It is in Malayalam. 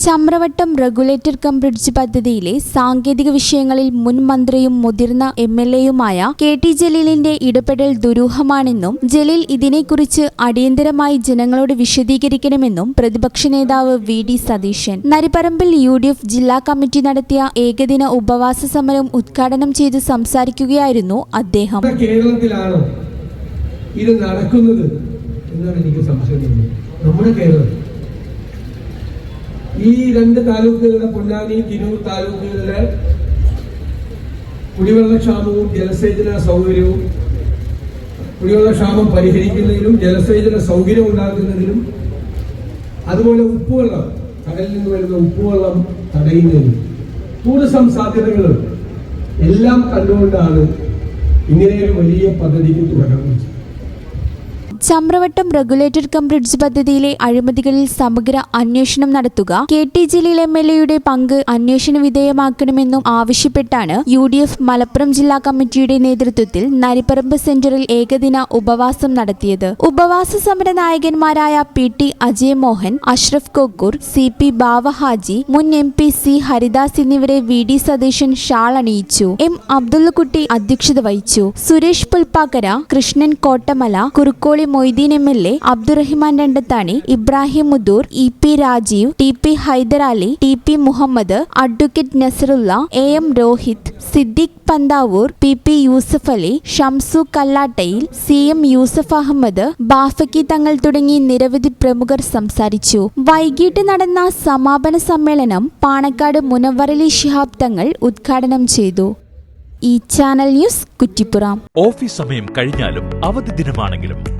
ചമ്രവട്ടം റെഗുലേറ്റർ കം ബ്രിഡ്ജ് പദ്ധതിയിലെ സാങ്കേതിക വിഷയങ്ങളിൽ മുൻ മന്ത്രിയും മുതിർന്ന എം എൽ എയുമായ കെ ടി ജലീലിന്റെ ഇടപെടൽ ദുരൂഹമാണെന്നും ജലീൽ ഇതിനെക്കുറിച്ച് അടിയന്തരമായി ജനങ്ങളോട് വിശദീകരിക്കണമെന്നും പ്രതിപക്ഷ നേതാവ് വി ഡി സതീശൻ. നരിപ്പറമ്പിൽ യു ഡി എഫ് ജില്ലാ കമ്മിറ്റി നടത്തിയ ഏകദിന ഉപവാസ സമരം ഉദ്ഘാടനം ചെയ്ത് സംസാരിക്കുകയായിരുന്നു അദ്ദേഹം. കേരളത്തിലാണോ ഇത് നടക്കുന്നത് എന്നാണ് എനിക്ക് സംശയം നമ്മുടെ കേരളം ഈ രണ്ട് താലൂക്കുകളുടെ പൊന്നാനി തിരൂർ താലൂക്കുകളിലെ കുടിവെള്ളക്ഷാമവും ജലസേചന സൗകര്യവും കുടിവെള്ളക്ഷാമം പരിഹരിക്കുന്നതിനും ജലസേചന സൗകര്യം ഉണ്ടാക്കുന്നതിനും അതുപോലെ ഉപ്പുവെള്ളം കടലിൽ നിന്ന് വരുന്ന ഉപ്പുവെള്ളം തടയുന്നതിനും ടൂറിസം സാധ്യതകളും എല്ലാം കണ്ടുകൊണ്ടാണ് ഇങ്ങനെയൊരു വലിയ പദ്ധതിക്ക് തുടക്കം കുറിച്ചത്. ചമ്രവട്ടം റെഗുലേറ്റഡ് കം ബ്രിഡ്ജ് പദ്ധതിയിലെ അഴിമതികളിൽ സമഗ്ര അന്വേഷണം നടത്തുക. K T Jaleel M L എയുടെ പങ്ക് അന്വേഷണ വിധേയമാക്കണമെന്നും ആവശ്യപ്പെട്ടാണ് യു ഡി എഫ് മലപ്പുറം ജില്ലാ കമ്മിറ്റിയുടെ നേതൃത്വത്തിൽ നരിപ്പറമ്പ് സെന്ററിൽ ഏകദിന ഉപവാസം നടത്തിയത്. ഉപവാസ സമര നായകന്മാരായ P T Ajayamohan Ashraf Kokkur C P Bavahaji മുൻ എം പി സി ഹരിദാസ് എന്നിവരെ വി ഡി സതീശൻ ഷാൾ അണിയിച്ചു. എം അബ്ദുള്ളക്കുട്ടി അധ്യക്ഷത വഹിച്ചു. Suresh Pulpakkara Krishnan Kottamala Kurukkoli Moideen M L A Abdurahiman Randathani Ibrahim Mudur E P Rajeev T P Hydrali T P Muhammad advocate Nasarulla A M Rohit Siddique Panthavoor P P Yusuf Ali Shamsu കല്ലാട്ടയിൽ C M Yusuf Ahmed Bafaqi Thangal തുടങ്ങി നിരവധി പ്രമുഖർ സംസാരിച്ചു. വൈകിട്ട് നടന്ന സമാപന സമ്മേളനം പാണക്കാട് മുനവറലി ശിഹാബ് തങ്ങൾ ഉദ്ഘാടനം ചെയ്തു. ഈ ചാനൽ ന്യൂസ് കുറ്റിപ്പുറം. ഓഫീസ് സമയം കഴിഞ്ഞാലും അവധി ദിനമാണെങ്കിലും